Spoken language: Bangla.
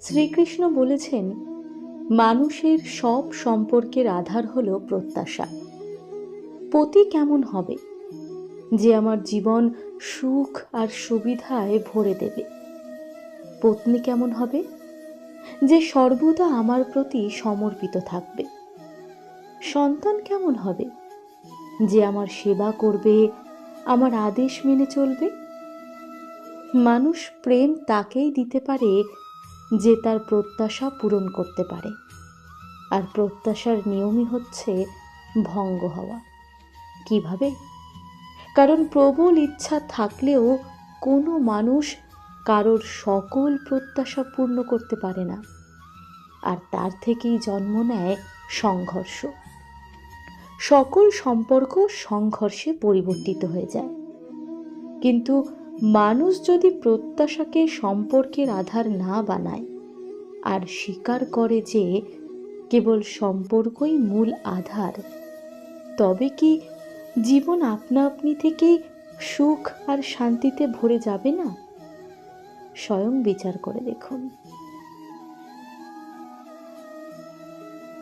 শ্রীকৃষ্ণ বলেছেন, মানুষের সব সম্পর্কের আধার হলো প্রত্যাশা। পতি কেমন হবে? যে আমার জীবন সুখ আর সুবিধায় ভরে দেবে। পত্নী কেমন হবে? যে সর্বদা আমার প্রতি সমর্পিত থাকবে। সন্তান কেমন হবে? যে আমার সেবা করবে, আমার আদেশ মেনে চলবে? মানুষ প্রেম তাকেই দিতে পারে যে তার প্রত্যাশা পূরণ করতে পারে। আর প্রত্যাশার নিয়মই হচ্ছে ভঙ্গ হওয়া। কীভাবে? কারণ প্রবল ইচ্ছা থাকলেও কোনো মানুষ কারোর সকল প্রত্যাশা পূর্ণ করতে পারে না। আর তার থেকেই জন্ম নেয় সংঘর্ষ। সকল সম্পর্ক সংঘর্ষে পরিবর্তিত হয়ে যায়। কিন্তু মানুষ যদি প্রত্যাশাকে সম্পর্কের আধার না বানায় আর স্বীকার করে যে কেবল সম্পর্কই মূল আধার, তবে কি জীবন আপনা আপনি থেকেই সুখ আর শান্তিতে ভরে যাবে না? স্বয়ং বিচার করে দেখুন।